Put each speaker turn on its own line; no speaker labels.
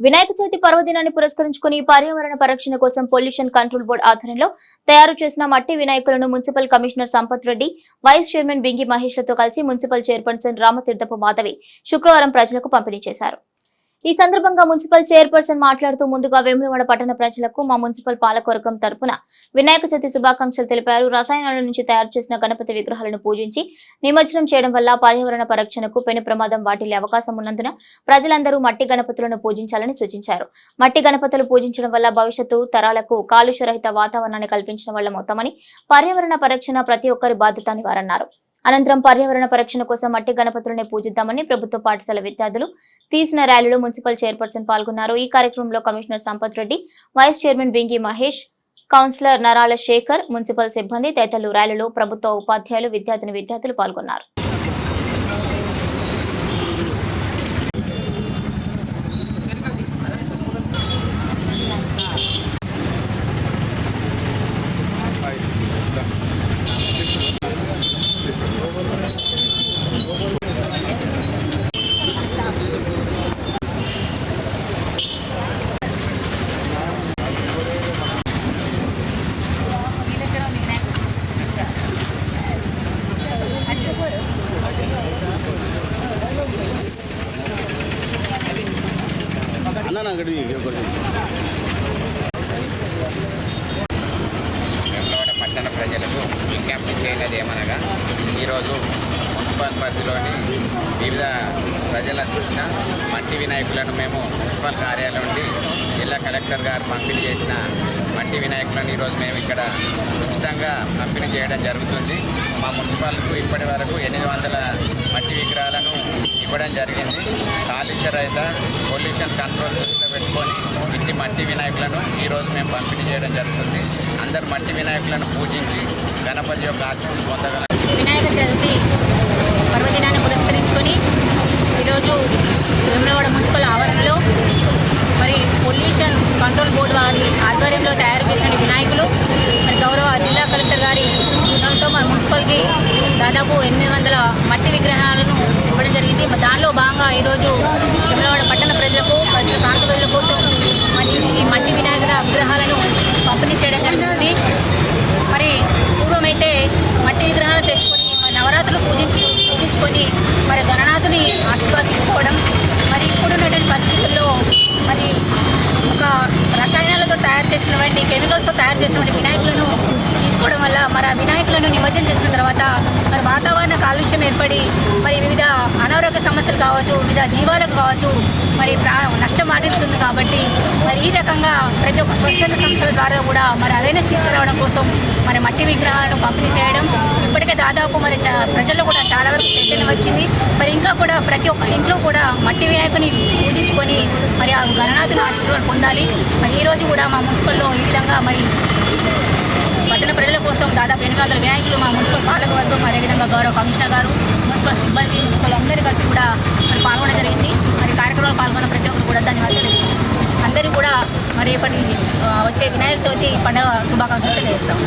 వినాయక చవితి పర్వదినాన్ని పురస్కరించుకుని పర్యావరణ పరిరక్షణ కోసం పొల్యూషన్ కంట్రోల్ బోర్డు ఆధ్వర్యంలో తయారు చేసిన మట్టి వినాయకులను municipal commissioner Sampath Reddy vice chairman Bingi మహేష్లతో కలిసి మున్సిపల్ చైర్పర్సన్ రామతీర్థపు మాధవి శుక్రవారం ప్రజలకు పంపిణీ చేశారు. ఈ సందర్భంగా మున్సిపల్ చైర్పర్సన్ మాట్లాడుతూ ముందుగా వేములవాడ పట్టణ ప్రజలకు మా మున్సిపల్ పాలకవర్గం తరపున వినాయక చవితి శుభాకాంక్షలు తెలిపారు. రసాయనాల నుంచి తయారు చేసిన గణపతి విగ్రహాలను పూజించి నిమజ్జనం చేయడం వల్ల పర్యావరణ పరిరక్షణకు పెను ప్రమాదం వాటిల్లే అవకాశం ఉన్నందున ప్రజలందరూ మట్టి గణపతులను పూజించాలని సూచించారు. మట్టి గణపతులు పూజించడం వల్ల భవిష్యత్తు తరాలకు కాలుష్యరహిత వాతావరణాన్ని కల్పించడం వల్ల మొత్తమని పర్యావరణ పరిరక్షణ ప్రతి ఒక్కరి బాధ్యత అని వారన్నారు. అనంతరం పర్యావరణ పరిరక్షణ కోసం మట్టి గణపతులనే పూజిద్దామని ప్రభుత్వ పాఠశాల విద్యార్థులు తీసిన ర్యాలీలో మున్సిపల్ చైర్పర్సన్ పాల్గొన్నారు. ఈ కార్యక్రమంలో commissioner Sampath Reddy vice chairman Bingi Mahesh councillor Narala Shekar municipal సిబ్బంది తదితరులు ర్యాలీలో ప్రభుత్వ ఉపాధ్యాయులు విద్యార్థిని విద్యార్థులు పాల్గొన్నారు.
అన్న నాకు అడిగి
పట్టణ ప్రజలకు విజ్ఞప్తి చేయనది ఏమనగా ఈరోజు మున్సిపల్ పరిధిలోని వివిధ ప్రజల దృష్టిన మట్టి వినాయకులను మేము మున్సిపల్ కార్యాలయం నుండి జిల్లా కలెక్టర్ గారు పంపిణీ చేసిన మట్టి వినాయకులను ఈరోజు మేము ఇక్కడ ఉచితంగా పంపిణీ చేయడం జరుగుతుంది. మా మున్సిపాలకు ఇప్పటి వరకు ఎనిమిది వందల మట్టి విగ్రహాలను ఇవ్వడం జరిగింది. కాలుష్య రహిత పొల్యూషన్ కంట్రోల్ దృష్టిలో పెట్టుకొని ఇంటి మట్టి వినాయకులను ఈరోజు మేము పంపిణీ చేయడం జరుగుతుంది. అందరు మట్టి వినాయకులను పూజించి గణపతి యొక్క ఆశీస్సులు పొందగల.
వినాయక చవితి పర్వదినాన్ని పురస్కరించుకొని ఈరోజు వేములవాడ మున్సిపల్ ఆవరణలో మరి పొల్యూషన్ కంట్రోల్ బోర్డు వారి ఆధ్వర్యంలో తయారు చేసిన వినాయకులు మరి గౌరవ జిల్లా కలెక్టర్ గారి బృందంతో మన మున్సిపల్కి దాదాపు ఎనిమిది వందల మట్టి విగ్రహాలను జరిగింది దానిలో భాగంగా ఈరోజు వేములవాడ పట్టణ ప్రజలకు ప్రాంత ప్రజల కోసం ఈ మట్టి వినాయకుల విగ్రహాలను పంపిణీ చేయడం జరుగుతుంది. మరి పూర్వమైతే మట్టి విగ్రహాలు తెచ్చుకొని నవరాత్రులు పూజించు పూజించుకొని మరి గణనాథుని ఆశీర్వాదించుకోవడం తీసుకోవడం మరి ఇప్పుడున్నటువంటి పరిస్థితుల్లో మరి ఒక రసాయనాలతో తయారు చేసినటువంటి కెమికల్స్తో తయారు చేసినటువంటి వినాయకులను తీసుకోవడం వల్ల మరి ఆ వినాయకులను నిమజ్జనం చేసిన తర్వాత మరి వాతావరణ కాలుష్యం ఏర్పడి మరి సమస్యలు కావచ్చు వివిధ జీవాలకు కావచ్చు మరి ప్రా నష్టం వాటిల్లుతుంది కాబట్టి మరి ఈ రకంగా ప్రతి ఒక్క స్వచ్ఛంద సంస్థల ద్వారా కూడా మరి అవేర్నెస్ తీసుకురావడం కోసం మరి మట్టి విగ్రహాలను పంపిణీ చేయడం ఇప్పటికే దాదాపు మరి ప్రజల్లో కూడా చాలా వరకు చైతన్యం వచ్చింది. మరి ఇంకా కూడా ప్రతి ఒక్క ఇంట్లో కూడా మట్టి వినాయకుని పూజించుకొని మరి ఆ గణనాథుని ఆశీర్వాదం పొందాలి. మరి ఈ రోజు కూడా మా మున్సిపల్లో ఈ విధంగా మరి పట్టణ ప్రజల కోసం దాదాపు ఎనిమిది వందల వినాయకులు మా మున్సిపల్ పాలకవర్గం అదేవిధంగా గౌరవ కమిషనర్ గారు మున్సిపల్ సిబ్బంది మున్సిపల్ అందరూ కలిసి కూడా మరి పాల్గొనడం జరిగింది. మరి కార్యక్రమాలు పాల్గొన్న ప్రతి ఒక్కరు కూడా ధన్యవాదాలు తెలుస్తాం అందరూ కూడా మరి రేపటి వచ్చే వినాయక చవితి పండుగ శుభాకాంక్షలు తెలియజేస్తాం.